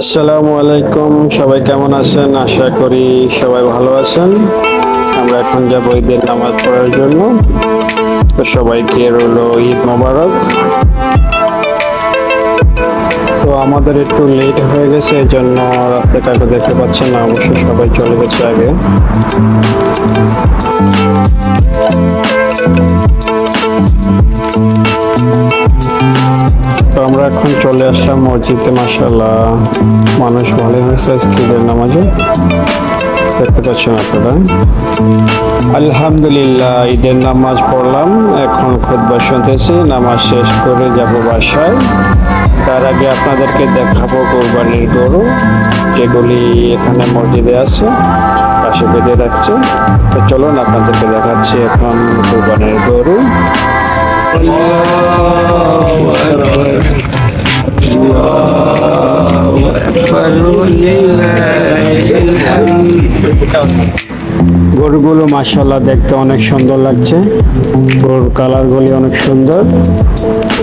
আসসালামু আলাইকুম। সবাই কেমন আছেন? আশা করি সবাই ভালো আছেন। আমরা এখন যাব ঈদের নামাজ পড়ার জন্য। তো সবাইকে রইল ঈদ মোবারক। তো আমাদের একটু লেট হয়ে গেছে এই জন্য রাস্তায় কাউকে দেখতে পাচ্ছেন না অবশ্যই সবাই চলে গেছে আগে। এখন চলে আসলাম মসজিদে মাসাল্লাহ মানুষ ভালো হয়েছে ঈদের নামাজে। দেখতে পাচ্ছেন আপনারা। আলহামদুলিল্লাহ, ঈদের নামাজ পড়লাম। এখন খুদ্া শুনতেছি, নামাজ শেষ করে যাব বাসায়। তার আগে আপনাদেরকে দেখাবো কোরবানির গরু, যেগুলি এখানে মসজিদে আছে, পাশে বেঁধে রাখছে। তো চলুন আপনাদেরকে দেখাচ্ছি এখন কোরবানির গরু। গরুগুলো মাসাল্লাহ দেখতে অনেক সুন্দর লাগছে। গরুর কালারগুলি অনেক সুন্দর।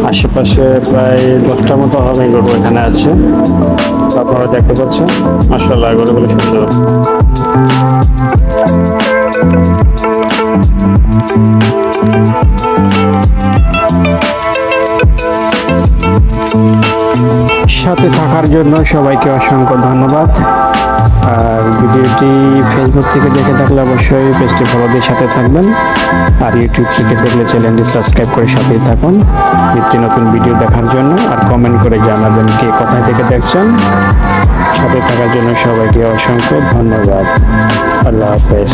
আশেপাশে প্রায় দশটা মতো হবে গরু এখানে আছে। আপনারা দেখতে পাচ্ছেন মাসাল্লাহ গরুগুলো সুন্দর। সাথে থাকার জন্য সবাইকে অসংখ্য ধন্যবাদ। আর ভিডিওটি ফেসবুক থেকে দেখে থাকলে অবশ্যই পেজটি ফলো দিয়ে সাথে থাকবেন। আর ইউটিউব থেকে দেখলে চ্যানেলটি সাবস্ক্রাইব করে সাথেই থাকুন। নিত্য নতুন ভিডিও দেখার জন্য আর কমেন্ট করে জানাবেন কে কোথায় থেকে দেখছেন। সাথে থাকার জন্য সবাইকে অসংখ্য ধন্যবাদ। আল্লাহ হাফেজ।